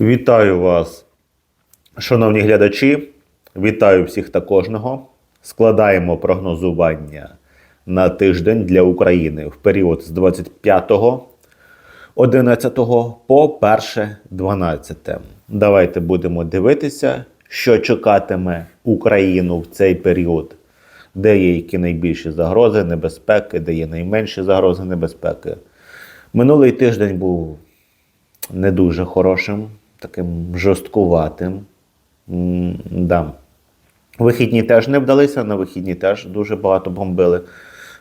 Вітаю вас, шановні глядачі. Вітаю всіх та кожного. Складаємо прогнозування на тиждень для України в період з 25 11 по 1 12. Давайте будемо дивитися, що чекатиме Україну в цей період, де є які найбільші загрози, небезпеки, де є найменші загрози небезпеки. Минулий тиждень був не дуже хорошим, таким жорсткуватим. Да. Вихідні теж не вдалися, на вихідні теж дуже багато бомбили.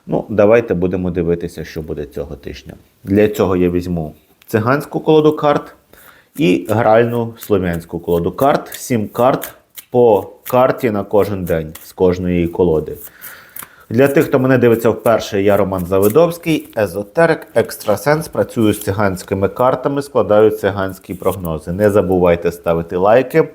Ну, давайте будемо дивитися, що буде цього тижня. Для цього я візьму циганську колоду карт і гральну слов'янську колоду карт. Сім карт по карті на кожен день з кожної колоди. Для тих, хто мене дивиться вперше, я Роман Завидовський, езотерик, екстрасенс. Працюю з циганськими картами, складаю циганські прогнози. Не забувайте ставити лайки.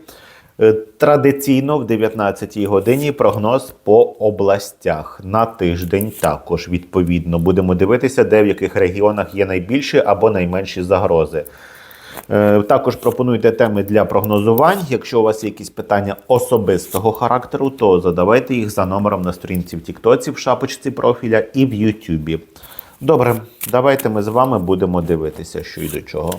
Е, Традиційно в 19 годині прогноз по областях на тиждень також відповідно. Будемо дивитися, де в яких регіонах є найбільші або найменші загрози. Е, Також пропонуйте теми для прогнозувань. Якщо у вас є якісь питання особистого характеру, то задавайте їх за номером на сторінці в Тіктоці, в шапочці профіля і в Ютубі. Добре, давайте ми з вами будемо дивитися, що і до чого.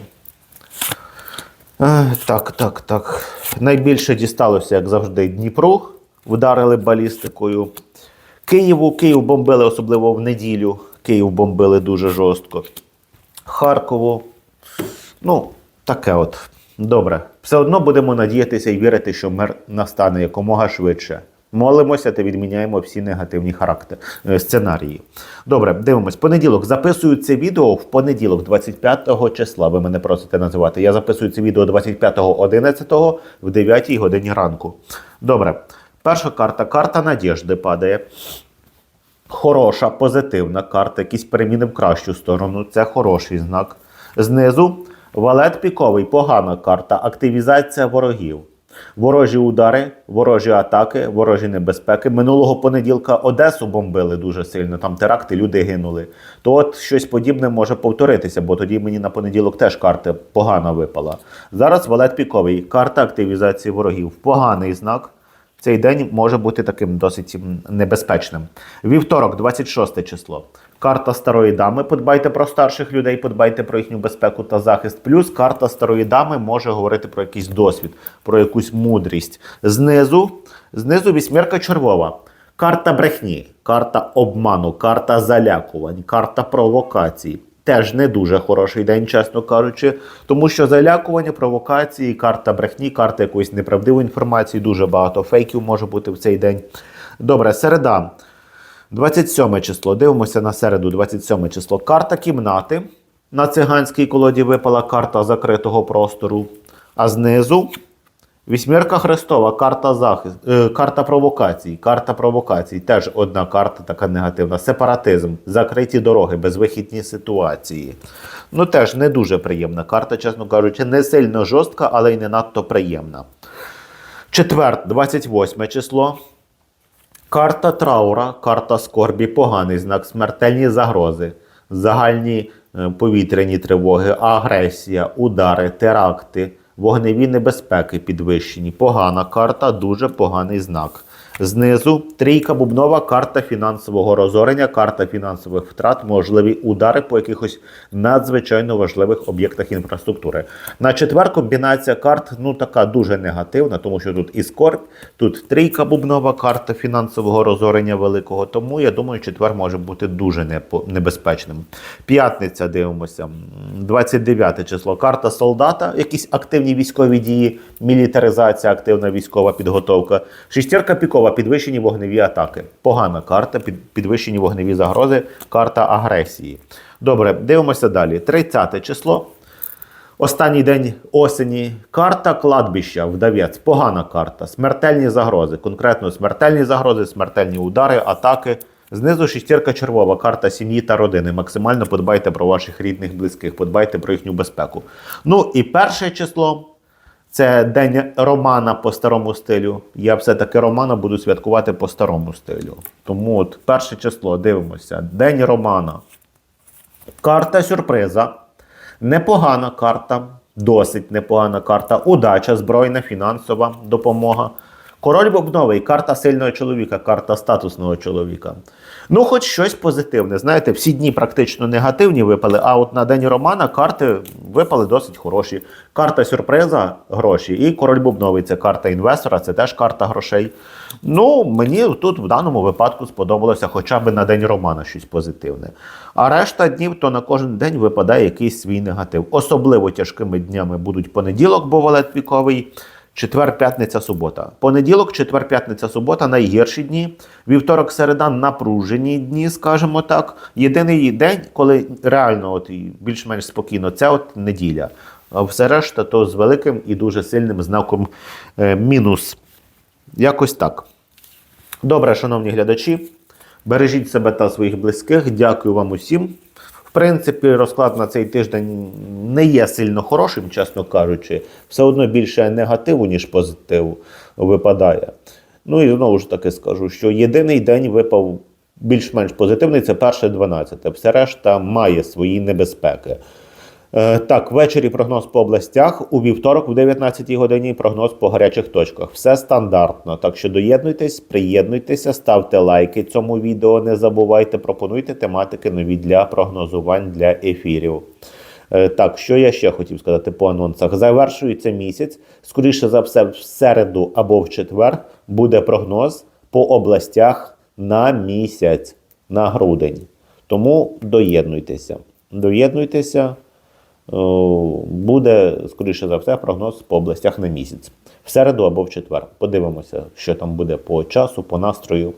Е, Так, так, так. Найбільше дісталося, як завжди, Дніпру. Вдарили балістикою. Києву, Київ бомбили, особливо в неділю. Київ бомбили дуже жорстко. Харкову. Ну, таке от. Добре. Все одно будемо надіятися і вірити, що мир настане якомога швидше. Молимося та відміняємо всі негативні характер... е, сценарії. Добре, дивимось. Понеділок. Записую це відео в понеділок, 25 числа. Ви мене просите називати. Я записую це відео 25.11 в 9 годині ранку. Добре. Перша карта карта надіжди падає. Хороша, позитивна карта, якісь переміни в кращу сторону. Це хороший знак. Знизу валет піковий, погана карта, активізація ворогів. Ворожі удари, ворожі атаки, ворожі небезпеки. Минулого понеділка Одесу бомбили дуже сильно, там теракти, люди гинули. То от щось подібне може повторитися, бо тоді мені на понеділок теж карта погана випала. Зараз валет піковий, карта активізації ворогів. Поганий знак. Цей день може бути таким досить небезпечним. Вівторок, 26 число. Карта старої дами. Подбайте про старших людей, подбайте про їхню безпеку та захист. Плюс карта старої дами може говорити про якийсь досвід, про якусь мудрість. Знизу, знизу вісьмірка червова. Карта брехні, карта обману, карта залякувань, карта провокацій. Теж не дуже хороший день, чесно кажучи, тому що залякування, провокації, карта брехні, карта якоїсь неправдивої інформації, дуже багато фейків може бути в цей день. Добре, середа. 27 число. Дивимося на середу, 27 число. Карта кімнати. На циганській колоді випала карта закритого простору. А знизу вісьмірка Христова, карта захист, е, карта провокацій. Карта провокацій. Теж одна карта така негативна. Сепаратизм, закриті дороги, безвихідні ситуації. Ну теж не дуже приємна карта, чесно кажучи, не сильно жорстка, але й не надто приємна. Четвер, 28 число. Карта траура, карта скорбі, поганий знак, смертельні загрози, загальні е, повітряні тривоги, агресія, удари, теракти, вогневі небезпеки підвищені. Погана карта, дуже поганий знак. Знизу трійка бубнова, карта фінансового розорення, карта фінансових втрат, можливі удари по якихось надзвичайно важливих об'єктах інфраструктури. На четвер комбінація карт ну така дуже негативна, тому що тут і скорбь, тут трійка бубнова, карта фінансового розорення великого. Тому я думаю, четвер може бути дуже небезпечним. П'ятниця дивимося, м, 29 число. Карта солдата, якісь активні військові дії, мілітаризація, активна військова підготовка. Шістірка пікова, підвищені вогневі атаки. Погана карта, підвищені вогневі загрози, карта агресії. Добре, дивимося далі. 30 число. Останній день осені. Карта кладбища, вдавець. Погана карта. Смертельні загрози. Конкретно смертельні загрози, смертельні удари, атаки. Знизу шістірка червова, карта сім'ї та родини. Максимально подбайте про ваших рідних, близьких, подбайте про їхню безпеку. Ну і перше число це день Романа по старому стилю. Я все-таки Романа буду святкувати по старому стилю. Тому от перше число, дивимося. День Романа. Карта сюрприза. Непогана карта. досить непогана карта. Удача, збройна, фінансова допомога. Король бубновий, карта сильного чоловіка, карта статусного чоловіка. Ну, хоч щось позитивне. Знаєте, всі дні практично негативні випали, а от на день Романа карти випали досить хороші. Карта сюрприза гроші. І король бубновий це карта інвестора, це теж карта грошей. Ну, мені тут в даному випадку сподобалося хоча б на день Романа щось позитивне. А решта днів то на кожен день випадає якийсь свій негатив. Особливо тяжкими днями будуть понеділок, бо валет піковий. Четвер, п'ятниця, субота. Понеділок, четвер, п'ятниця, субота найгірші дні. Вівторок, середа напружені дні, скажімо так. Єдиний день, коли реально от більш-менш спокійно, це от неділя. А все решта то з великим і дуже сильним знаком е, мінус. Якось так. Добре, шановні глядачі, бережіть себе та своїх близьких. Дякую вам усім. Принципі, розклад на цей тиждень не є сильно хорошим, чесно кажучи. Все одно більше негативу, ніж позитиву випадає. Ну і знову ж таки скажу, що єдиний день випав більш-менш позитивний це перше 12. Все решта має свої небезпеки. Е, Так, ввечері прогноз по областях. У вівторок, в 19 годині, прогноз по гарячих точках. Все стандартно. Так що доєднуйтесь, приєднуйтеся, ставте лайки цьому відео. Не забувайте, пропонуйте тематики нові для прогнозувань для ефірів. Е, Так, що я ще хотів сказати по анонсах? Завершується місяць. Скоріше за все, в середу або в четвер буде прогноз по областях на місяць, на грудень. Тому доєднуйтеся. Доєднуйтеся. О, буде, скоріше за все, прогноз по областях на місяць. В середу або в четвер. Подивимося, що там буде по часу, по настрою.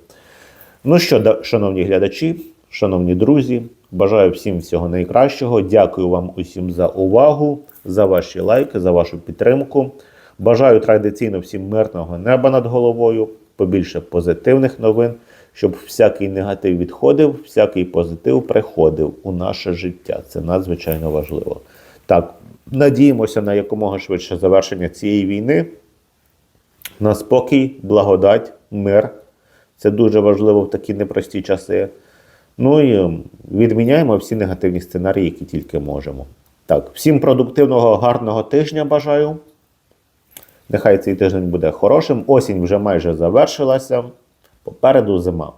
Ну що, шановні глядачі, шановні друзі, бажаю всім всього найкращого. Дякую вам усім за увагу, за ваші лайки, за вашу підтримку. Бажаю традиційно всім мирного неба над головою, побільше позитивних новин, щоб всякий негатив відходив, всякий позитив приходив у наше життя. Це надзвичайно важливо. Так, надіємося на якомога швидше завершення цієї війни на спокій, благодать, мир. Це дуже важливо в такі непрості часи. Ну і ем, відміняємо всі негативні сценарії, які тільки можемо. Так, всім продуктивного, гарного тижня бажаю. Нехай цей тиждень буде хорошим. Осінь вже майже завершилася. Попереду зима.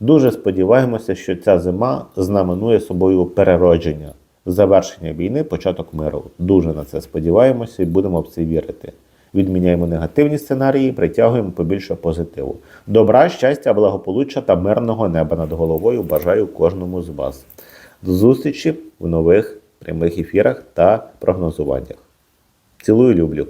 Дуже сподіваємося, що ця зима знаменує собою переродження, завершення війни, початок миру. Дуже на це сподіваємося і будемо в це вірити. Відміняємо негативні сценарії, притягуємо побільше позитиву. Добра, щастя, благополуччя та мирного неба над головою бажаю кожному з вас. До зустрічі в нових прямих ефірах та прогнозуваннях. Цілую, люблю.